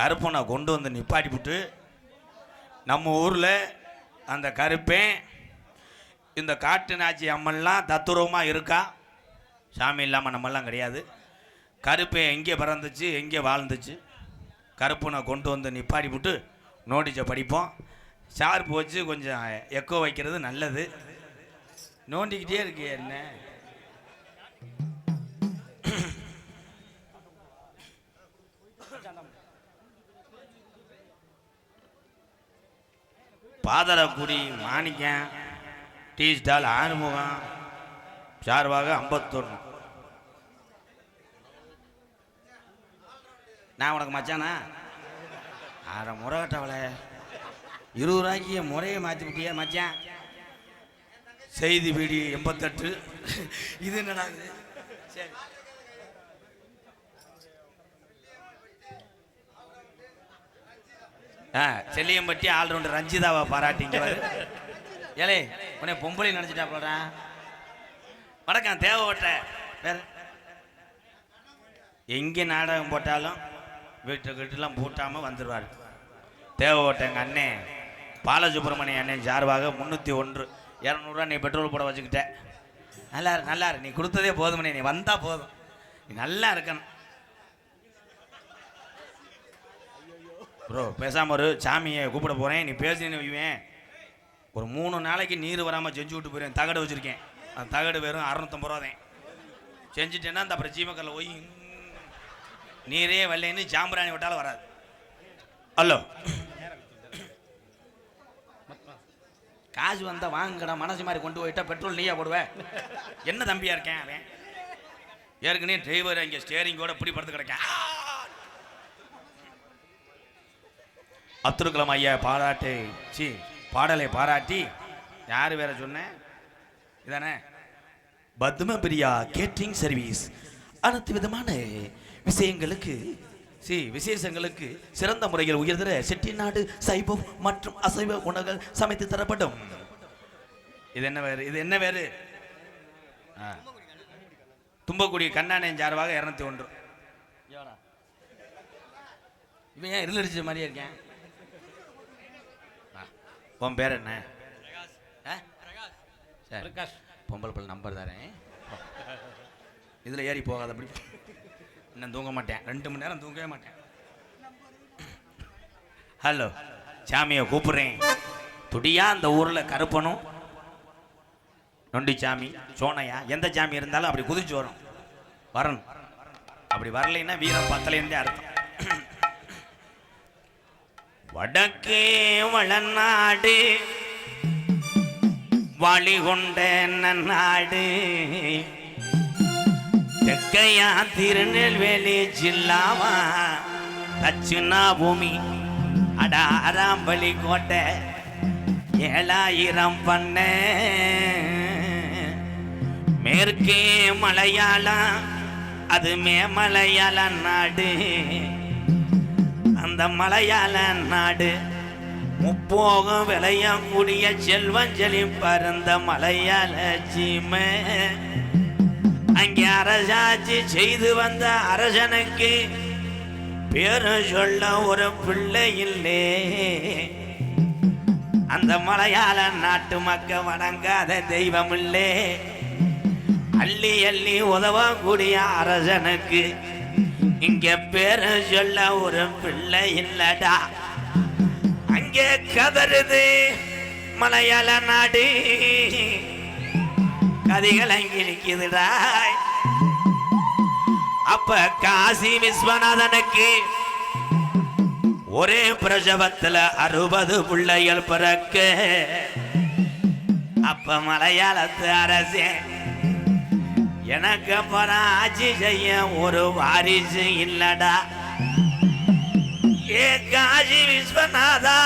கருப்பனை கொண்டு வந்து நிப்பாட்டி விட்டு நம்ம ஊரில் அந்த கருப்பேன் இந்த காட்டு நாச்சி அம்மன்லாம் தத்துரூபமாக இருக்கா? சாமி இல்லாமல் நம்மெல்லாம் கிடையாது. கருப்பேன் எங்கே பிறந்துச்சு எங்கே வாழ்ந்துச்சு? கருப்பனை கொண்டு வந்து நிப்பாட்டி விட்டு நோட்டீஸை படிப்போம். சார்ப்பு வச்சு கொஞ்சம் எக்கோ வைக்கிறது நல்லது. நோண்டிக்கிட்டே இருக்கு என்ன? பாதரக்குடி மாணிக்கம் டீ ஸ்டால் ஆறுமுகம் சார்பாக ஐம்பத்தொன்று நான் உனக்கு மச்சானா? அரை முறை கட்டவளே இருபது ரூபாய்க்கு என் முறையை மாற்றி விட்டியா மச்சான்? செய்தி பீடி எண்பத்தெட்டு. இது என்னடா சரி. ஆ செல்லியம்பட்டி ஆல்ரவுண்டர் ரஞ்சிதாவை பாராட்டிங்க ஏலே உன்னை பொம்பளை நினச்சிட்டா போடுறேன் வணக்கம் தேவைப்பட்ட வேற? எங்கே நாடகம் போட்டாலும் வீட்டு வீட்டுலாம் பூட்டாமல் வந்துடுவார் தேவைப்பட்ட எங்கள் அண்ணே பாலசுப்ரமணிய அண்ணன் சார்பாக முந்நூற்றி ஒன்று. இரநூறுவா நீ பெட்ரோல் போட வச்சுக்கிட்ட. நல்லா நல்லா நீ கொடுத்ததே போதுமனே நீ வந்தால் போதும். நீ நல்லா இருக்கணும். ப்ரோ பேசாமல் ஒரு சாமியை கூப்பிட போகிறேன் நீ பேசினு வைவேன் ஒரு மூணு நாளைக்கு நீர் வராமல் செஞ்சு விட்டு போயிடுவேன் தகடு வச்சுருக்கேன். அந்த தகடு வெறும் அறநூத்தம்பது ரூபா தான் செஞ்சுட்டேன்னா அந்த அப்புறம் சீமக்கல்ல போய் நீரே வரலன்னு ஜாம்பிராணி விட்டாலும் வராது. ஹலோ. காசு வந்தால் வாங்கடா மனசு மாதிரி கொண்டு போயிட்டா பெட்ரோல் நீயா போடுவேன் என்ன தம்பியாக இருக்கேன் அவன்? ஏற்கனவே டிரைவர் இங்கே ஸ்டேரிங்கோட இப்படி படுத்து கிடக்கேன். அப்துல்கலாம் ஐயா பாராட்டு. சி பாடலை பாராட்டி. யார் வேற சொன்னேன் இதானே? Padma Priya catering service. அனைத்து விதமான விஷயங்களுக்கு சி விசேஷங்களுக்கு சிறந்த முறையில் உயர்தர செட்டிநாடு சைவம் மற்றும் அசைவ உணவுகள் சமைத்து தரப்படும். இது என்ன வேறு? இது என்ன வேறு? தும்பக்குடி கண்ணானேன் சார்பாக இரநூத்தி ஒன்று. இவன் ஏன் இருளடிச்ச மாதிரியே இருக்கேன்? உன் பேர் என்ன? சரி. பொம்பளை பிள்ளை நம்பர் தரேன் இதில் ஏறி போகாத அப்படி. இன்னும் தூங்க மாட்டேன். ரெண்டு மணி நேரம் தூங்கவே மாட்டேன். ஹலோ சாமியை கூப்பிடுறேன். துடியா அந்த ஊரில் கருப்பனும் நொண்டி சாமி சோனையா எந்த சாமி இருந்தாலும் அப்படி குதிச்சு வரும். வரணும். அப்படி வரலைன்னா வீரம் பத்தலைன்னு அர்த்தம். வடக்கே வளநாடு வழி கொண்ட நாடு தெக்கையா திருநெல்வேலி ஜில்லாவா தச்சுனா பூமி அடாராம்பலி கோட்டை ஏழாயிரம் பண்ண. மேற்கே மலையாளம் அது மேமலையாள நாடு. இந்த மலையாள நாடு. முப்போகம் விளையக்கூடிய செல்வஞ்சலி பறந்த மலையாள சீமை. அங்கே அரசாட்சி செய்து வந்த அரசனுக்கு பேரு சொல்ல ஒரு பிள்ளை இல்லே. அந்த மலையாள நாட்டு மக்க வணங்காத தெய்வம் இல்லே அள்ளி அள்ளி உதவக்கூடிய அரசனுக்கு இங்க பேர சொல்ல ஒரு பிள்ளை இல்லடா. அங்கே கதறுது மலையாள நாடு. கதைகள் அங்கே நிற்குதுடா அப்ப காசி விஸ்வநாதனுக்கு ஒரே பிரசவத்துல அறுபது பிள்ளைகள் பிறக்க. அப்ப மலையாளத்து அரசே எனக்கு அப்புறம் ஆட்சி செய்ய ஒரு வாரிசு இல்லடா. ஏ காஜி விஸ்வநாதா.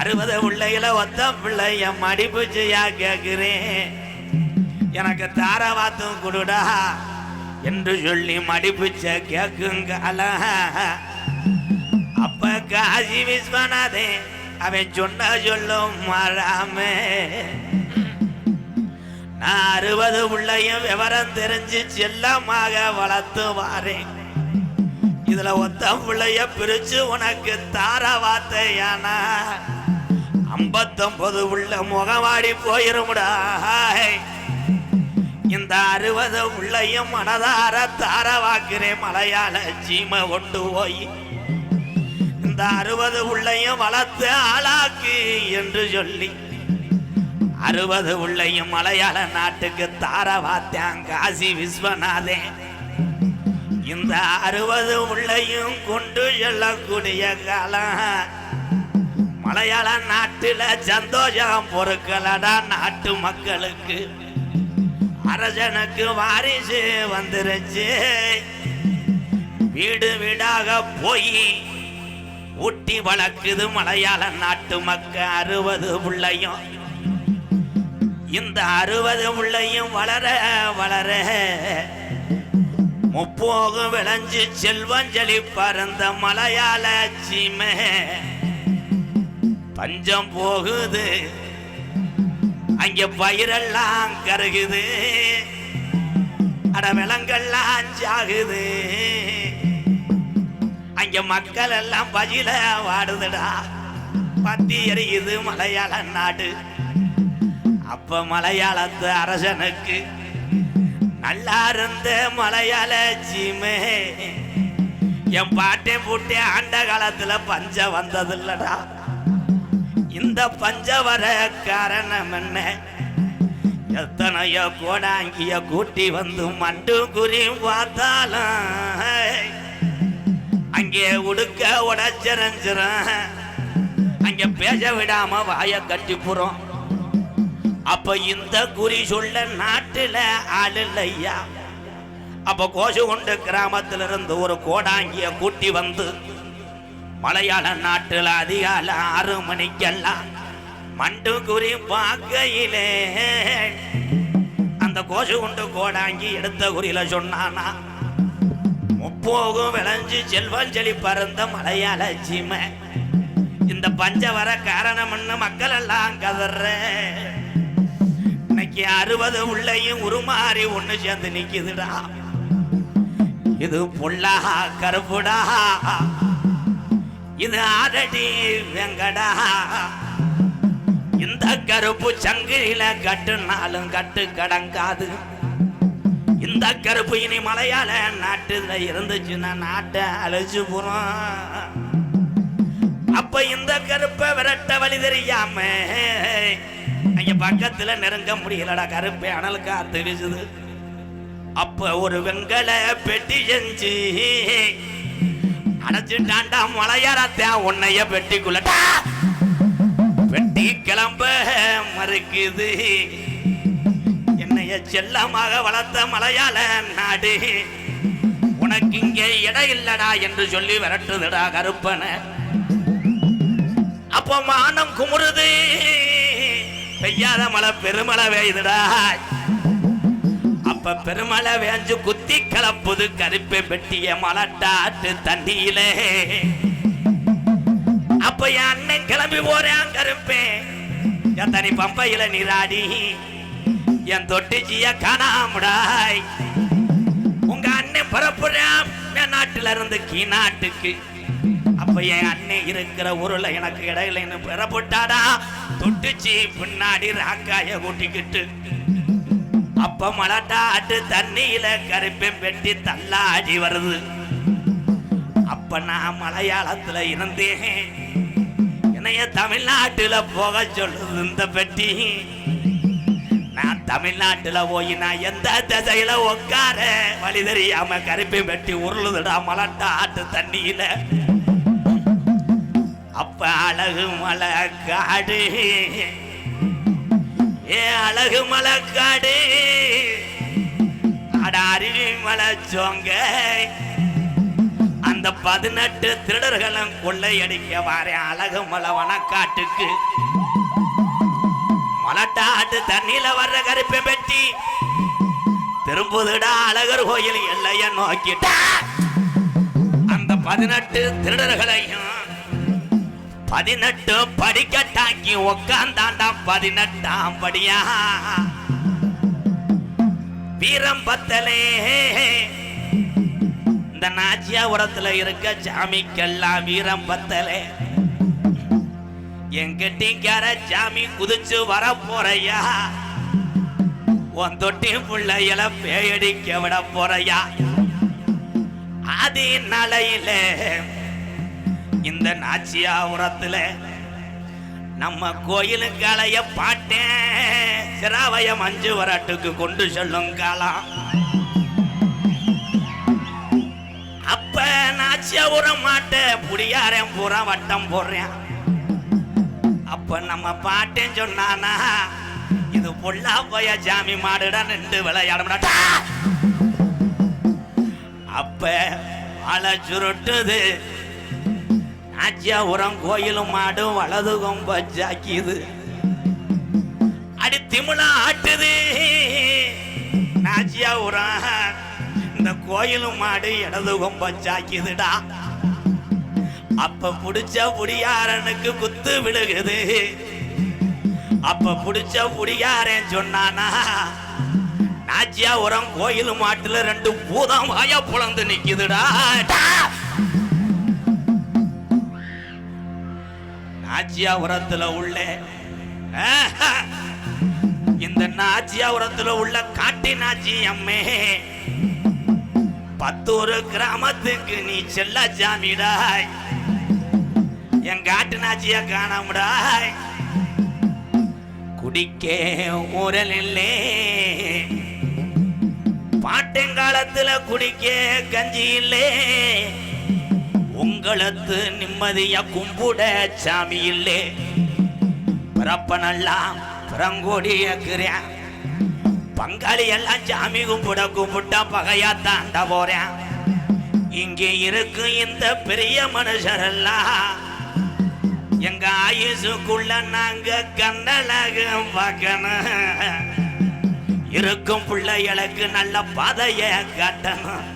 அறுபது பிள்ளைகள ஒத்த பிள்ளைய மடிப்புச்சியா கேட்கிறேன் எனக்கு தாரவாத்தும் கொடுடா என்று சொல்லி மடிப்புச்ச கேக்குங்கால அப்ப காசி விஸ்வநாதே அவன் சொன்ன சொல்லும் மாறாமே. நான் அறுபது பிள்ளையும் விவரம் தெரிஞ்சு செல்லமாக வளர்த்து வாரேன் இதுல ஒத்த பிள்ளைய பிரிச்சு உனக்கு தார வார்த்தையானா? ஐம்பத்தொன்பது உள்ள முகமாடி போயிருமுடா. இந்த அறுபது உள்ளையும் மனதார தார வாக்குறேன் மலையாள சீமை கொண்டு போய். இந்த அறுபது உள்ளையும் வளர்த்து ஆளாக்கு என்று சொல்லி அறுபது உள்ளையும் மலையாள நாட்டுக்கு தாரவாத்தியான் காசி விஸ்வநாதன் இந்த அறுபது உள்ளையும் கொண்டு செல்லக்கூடிய காலம். மலையாள நாட்டில் சந்தோஷம் பொருட்களடா நாட்டு மக்களுக்கு. அரசனுக்கு வாரிசு வந்துருச்சு. வீடு வீடாக போய் ஊட்டி வளர்க்குது மலையாள நாட்டு மக்கள் அறுபது பிள்ளையும் இந்த அறுபது உள்ளையும் வளர வளர. முப்போகம் விளைஞ்சு செல்வஞ்சலி பறந்த மலையாள சீமை. பஞ்சம் போகுது அங்க பயிரெல்லாம் கருகுது. அட விலங்கெல்லாம் சாகுது அங்க மக்கள் எல்லாம் பஜில வாடுதுடா. பத்தி எரியுது மலையாள நாடு. அப்ப மலையாளத்து அரசனுக்கு. நல்லா இருந்த மலையாள ஜிமே. என் பாட்டே பூட்டே ஆண்ட காலத்துல பஞ்சம் வந்ததில்லடா. இந்த பஞ்ச வர காரணம் என்ன? எத்தனையோ கோடாங்கிய கூட்டி வந்து மண்டு குறி பார்த்தாலும் அங்கே உடுக்க உடச்சிரஞ்சிரும் அங்க பேச விடாம வாய கட்டி புறோம். அப்ப இந்த குறி சொல்ல நாட்டுல ஆள் இல்லையா? அப்ப கோஷு கொண்டு கிராமத்திலிருந்து ஒரு கோடாங்கிய கூட்டி வந்து மலையாள நாட்டுல அதிகால ஆறு மணிக்கெல்லாம் மண்டு குறி பார்க்கையிலே. அந்த கோஷு கொண்டு கோடாங்கி எடுத்த குறியில சொன்னானா முப்போகும் விளைஞ்சு செல்வஞ்சலி பறந்த மலையாள சீமை. இந்த பஞ்ச வர காரணம்னு மக்கள் எல்லாம் கதற. அறுபது உள்ளையும் உருமாறி ஒண்ணு சேர்ந்து நிக்குதுடா. இது புள்ளா கருப்புடா. இது ஆடடி வெங்கடா. இந்த கருப்பு சங்கிலில கட்டுனாலும் கட்டு கடங்காது. இந்த கருப்பு இனி மலையாள நாட்டுல இருந்துச்சுன்னா நாட்டை அழைச்சு போறோம். அப்ப இந்த கருப்பை விரட்ட வழி தெரியாம அங்க பக்கத்துல நெருங்க முடியலடா கருப்பை அனல் காத்து வீசுது. அப்ப ஒரு வெண்கல பெட்டி செஞ்சு அடைச்சிட்டாண்டா மலையாரத்தான் உன்னைய பெட்டிக்குள்ளட்டா பெட்டி கிளம்ப மறுக்குது. என்னைய செல்லமாக வளர்த்த மலையாள நாடு உனக்கு இங்கே இடம் இல்லடா என்று சொல்லி விரட்டுதுடா கருப்பன. அப்ப மானம் குமுறுது. பெய்யாத மழை பெருமழை வேயுதுடா அப்ப பெருமழை வேஞ்சு குத்தி கலப்புது கருப்பை பெட்டிய மலட்டாட்டு தண்ணியிலே. அப்ப என் அண்ணன் கிளம்பி போறேன் கருப்பே. என் தனி பம்பையில நீராடி என் தொட்டிச்சிய காணாமுடாய். உங்க அண்ணன் புறப்படுறான் என் நாட்டுல இருந்து கீ நாட்டுக்கு அப்ப என் அண்ணன் இருக்கிற ஊர்ல எனக்கு இடையில புறப்பட்டாடா? சுட்டுச்சு பின்னாடி ராக்காய கூட்டிக்கிட்டு அப்ப மலட்டாட்டு தண்ணியில கருப்பேன் வெட்டி தள்ளாடி வருது. அப்ப நான் மலையாளத்துல இருந்தேன் என்னைய தமிழ்நாட்டுல போக சொல்லுது இந்த பெட்டி. நான் தமிழ்நாட்டுல போய் நான் எந்த திசையில உட்கார வழி தெரியாம கருப்பேன் பெட்டி உருளுதுடா மலட்டாட்டு தண்ணியில. அப்ப அழகு மலை காடு ஏ அழகு மலை காடு அட அருவி மலை சோங்க அந்த பதினெட்டு திருடர்களும் கொள்ளையடிக்க வாரேன் அழகு மலை வனக்காட்டுக்கு. மலட்டாட்டு தண்ணியில வர்ற கருப்பை பெட்டி. திரும்புதுடா அழகர் கோயில் எல்லைய நோக்கிட்டா. அந்த பதினெட்டு திருடர்களையும் பதினெட்டு படிக்கட்டாக்கி உக்காந்தாண்டா பதினெட்டாம் படியா. வீரம் பத்தலே இந்த நாச்சியாபுரத்துல இருக்க சாமிக்கெல்லாம் வீரம் பத்தலே எங்கிட்டிக்கார சாமி குதிச்சு வர போறையா. உன் தொட்டி பிள்ளையில பேயடிக்க விட போறையா. அதே நலையில இந்த நாச்சியாபுரத்துல நம்ம கோயிலுக்காலைய பாட்டேன் சிராவய அஞ்சு வராட்டுக்கு கொண்டு செல்லும் காலம் அப்ப நாச்சியாபுரம் மாட்ட புடியாரன் பூரா வட்டம் போடுறேன். அப்ப நம்ம பாட்டேன் சொன்னானா இது பொல்லா போய ஜாமி மாடுடா நின்று விளையாட அப்ப அலை சுருட்டுது. நாச்சியாபுரம் கோயிலும் மாடும் வலது கொம்ப ஜாக்கிது அடி திமிழா ஆட்டுது. நாச்சியாபுரம் இந்த கோயிலும் மாடு இடது கொம்ப ஜாக்கிதுடா அப்ப புடிச்ச புடியாரனுக்கு குத்து விழுகுது. அப்ப புடிச்ச புடியாரன் சொன்னானா நாச்சியா உரம் கோயில் மாட்டுல ரெண்டு பூதம் வாய புலந்து நிக்குதுடா. நாச்சியாபுரத்துல உள்ள இந்த நாச்சியாபுரத்துல உள்ள காட்டி நாச்சி அம்மே பத்தூரு கிராமத்துக்கு நீ செல்ல ஜாமிடாய் என் காட்டு நாச்சிய காணாமடாய். குடிக்க ஊரல் இல்லே. பாட்டெங்காலத்துல குடிக்க கஞ்சி இல்லே. மங்களத்து நிம்மதியா கும்பிட சாமி இல்லே. பிறப்பனெல்லாம் பிறங்கோடியக்கிறேன் பங்காளி எல்லாம் சாமி கும்பிட கும்பிட்டா பகையா தாண்ட போறேன். இங்கே இருக்கு இந்த பெரிய மனுஷரெல்லாம். எங்க ஆயுசுக்குள்ள நாங்க கண்ணழக பார்க்கணும். இருக்கும் பிள்ளைகளுக்கு நல்ல பாதைய காட்டணும்.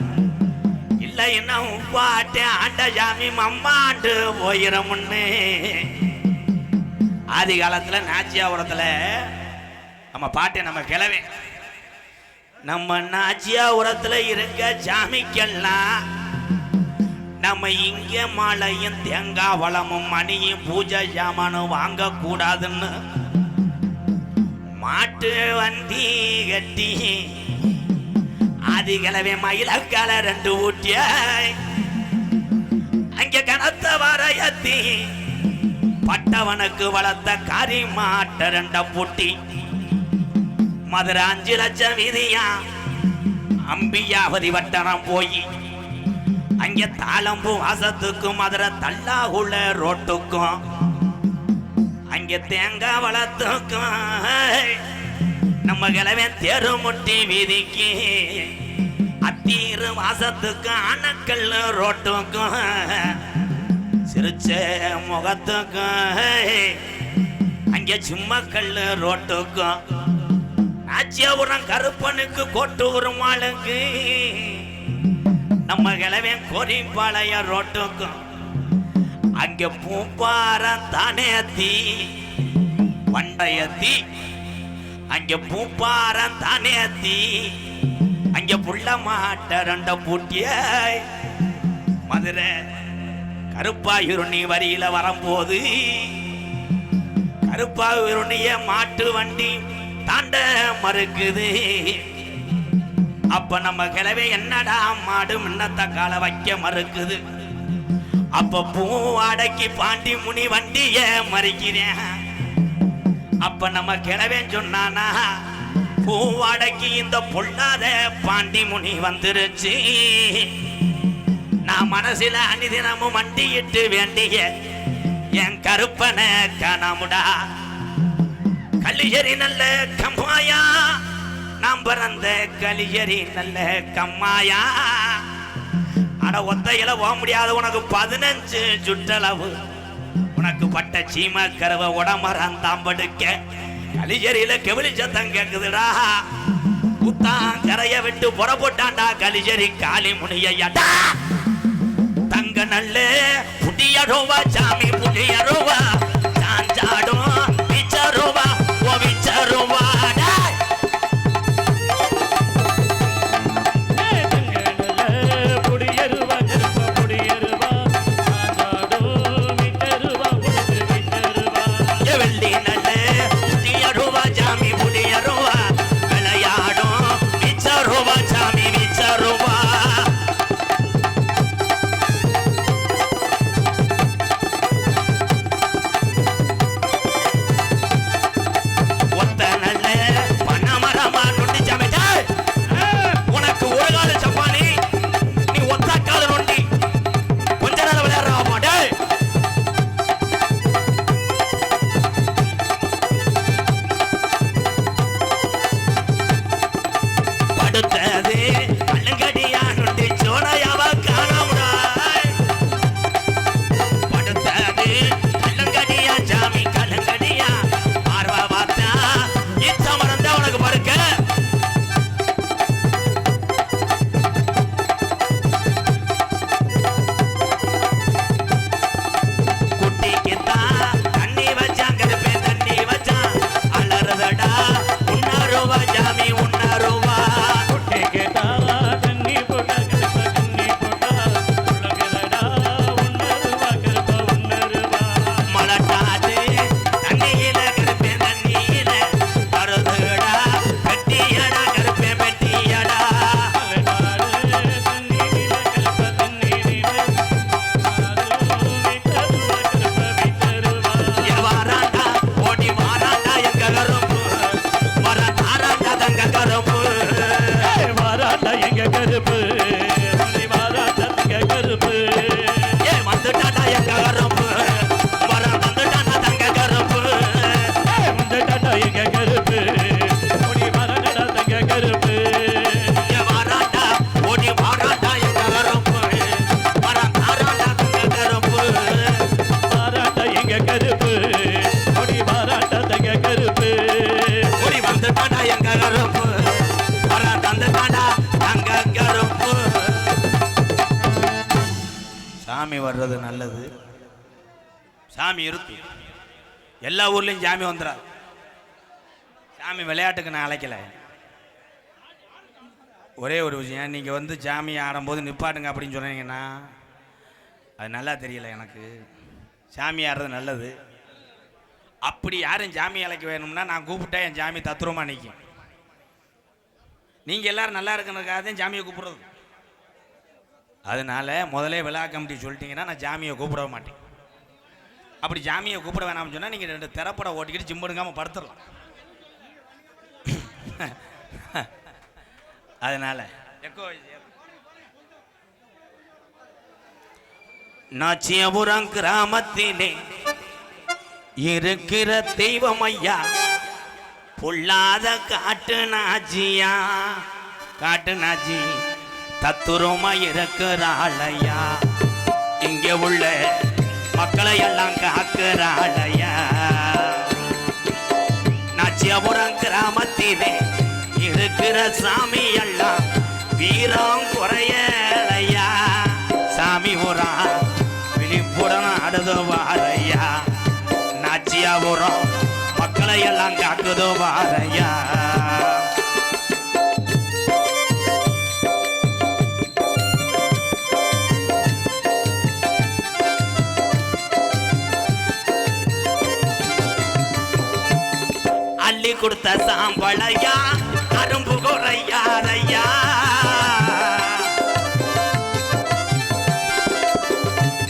என்ன உப்பாட்டே ஆண்ட சாமி மம்மாண்டு போயிரமுன்னு ஆதி காலத்தில் நாச்சியாபுரத்தில் நம்ம பாட்டை நம்ம கிளவே நம்ம நாச்சியாபுரத்தில் இருக்க சாமிக்கெல்லாம் நம்ம இங்கே மாலையும் தேங்காய் வளமும் மணியும் பூஜை சாமானும் வாங்கக்கூடாதுன்னு மாட்டு வண்டி கட்டி அதிகளவே மயிலக்கால ரெண்டு ஊட்டிய அங்க கனத்த வரையத்தி பட்டவனுக்கு வளர்த்த காரி மாட்ட ரெண்ட பூட்டி. மதுரை அஞ்சு லட்சம் விதியா அம்பியாவதி வட்டணம் போய். அங்க தாளம்பு வாசத்துக்கும் மதுரை தல்லாகுள்ள ரோட்டுக்கும். அங்க தேங்காய் வளத்துக்கும் நம்ம கிழவே தெரு முட்டி விதிக்கு. அத்தீரு வாசத்துக்கும் அணக்கல் ரோட்டுக்கும் சிரிச்ச முகத்துக்கும் அங்க சும்மா கல்லு ரோட்டுக்கும். ஆச்சியாபுரம் கருப்பனுக்கு கொட்டு உருமாளுக்கு நம்ம கிழவே கோரிப்பாளைய ரோட்டுக்கும். அங்க பூப்பாரம் தானே தீ வண்டைய அங்க பூப்பாரம் தானே தீ அங்க புள்ள மாட்ட ரெண்ட பூட்டிய. மதுரை கருப்பாயிருண்ணி வரியில வரும்போது கருப்பாயிருண்ணிய மாட்டு வண்டி தாண்ட மறுக்குது. அப்ப நம்ம கிளவே என்னடா மாடு முன்னத்த கால வைக்க மறுக்குது. அப்ப பூ பாண்டி முனி வண்டிய மறிக்கிறேன். அப்ப நம்ம கிளவேன் சொன்னானா பூ இந்த பொல்லாத பாண்டி முனி வந்துருச்சு. நான் மனசுல அனிதினமும் மண்டியிட்டு வேண்டிய என் கருப்பனை காணாமுடா கலியரி நல்ல கம்மாயா நாம் பிறந்த கலியரி நல்ல கம்மாயா. ஆனா ஒத்தையில போக முடியாது உனக்கு பதினஞ்சு சுற்றளவு. உனக்கு பட்ட சீமா கருவ உடம்பறாந்தாம்படுக்க கலிஜரியில கெவிலி சத்தம் கேக்குதுடா. குத்தான் கரைய விட்டு புறப்பட்டாண்டா கலிஜரி காளி முனியடா தங்க நல்ல புடியரோவா சாமி புடியரோவா சாஞ்சாடும் விச்சரோவா ஓ விச்சரோவா வர்றது நல்லது. சாமி இருக்கு எல்லா ஊர்லேயும் சாமி வந்துடாது சாமி விளையாட்டுக்கு நான் அழைக்கல. ஒரே ஒரு விஷயம் நீங்கள் வந்து சாமி ஆடும்போது நிப்பாட்டுங்க அப்படின்னு சொன்னீங்கன்னா அது நல்லா தெரியல எனக்கு. சாமி ஆடுறது நல்லது. அப்படி யாரும் ஜாமி அழைக்க வேணும்னா நான் கூப்பிட்டா என் சாமி தத்துரமாக நிற்கும் நீங்கள் எல்லாரும் நல்லா இருக்கிறதுக்காக தான் சாமியை கூப்பிடுறது. அதனால முதல்ல விழா கமிட்டி சொல்லிட்டீங்கன்னா நான் ஜாமியை கூப்பிட மாட்டேன். அப்படி ஜாமியை கூப்பிட வேணாம்னு சொன்னால் நீங்கள் ரெண்டு திரைப்படம் ஓட்டிக்கிட்டு ஜிம்படுங்காமல் படுத்துடலாம். அதனால நாச்சியபுரம் கிராமத்திலே இருக்கிற தெய்வம் ஐயா. பொல்லாத காட்டு நாச்சியா. காட்டு நாச்சி. தத்துரமா இருக்கிறாளையா இங்க உள்ள மக்களை எல்லாம் காக்கிறாளையா நாச்சியபுரம் கிராமத்திலே இருக்கிற சாமி எல்லாம் வீரம் குறையலையா. சாமி புறா விழிப்புடன் அடுது வாரையா நாச்சியாபுரம் மக்களை எல்லாம் காக்குது வாரையா அள்ளி கொடுத்த சாம்பளையா அரும்பு குறையாரையா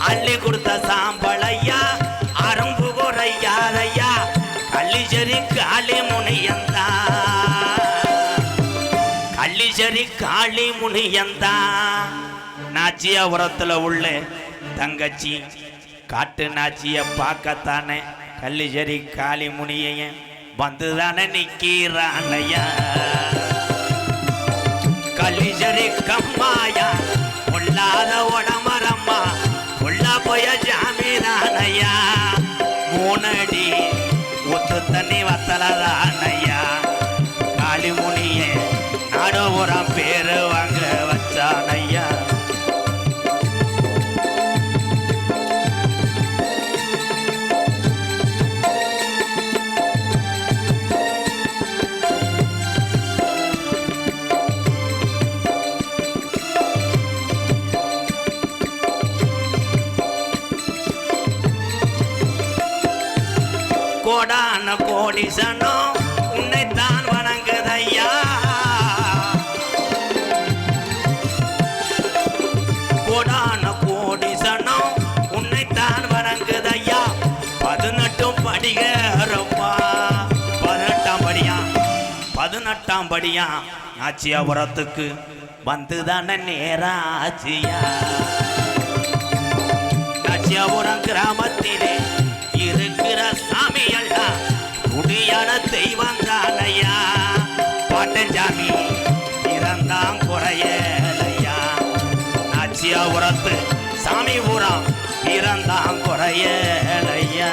அள்ளி கொடுத்த சாம்பளையா அரும்பு குறையாரையா கள்ளிச்சேரி காளி முனியந்தா. கள்ளிச்சேரி காளி முனியந்தா. நாச்சியாபுரத்தில் உள்ள தங்கச்சி காட்டு நாச்சிய பார்க்கத்தானே? கள்ளிச்சேரி காளி முனியன் வந்துதானே நிக்கிறானையா? கலிஜரி கம்மாயா பொல்லாத உடமரம்மா உள்ள போய ஜாமீனானையா? மூணடி ஒத்து தண்ணி வத்தலதானையா? காளிமுனியே நாடோபுரம் பேரு வாங்க வச்சானையா? கோடான கோடி உன்னைத்தான் வணங்குதையா? கோடான கோடி உன்னைத்தான் வணங்குதையா? பதினெட்டும் படிகிறப்பா பதினெட்டாம் படியா? பதினெட்டாம் படியா? ஆச்சியாபுரத்துக்கு வந்துதான நேராச்சியா? நாச்சியாபுரம் கிராமத்திலே இருக்கிற சாமி குடியான துடியான தெய்வம் தானையா? பாட்டஞ்சாமி இறந்தான் குறையலையா நாச்சியா உரத்து சாமி பூரா இறந்தான் குறையலையா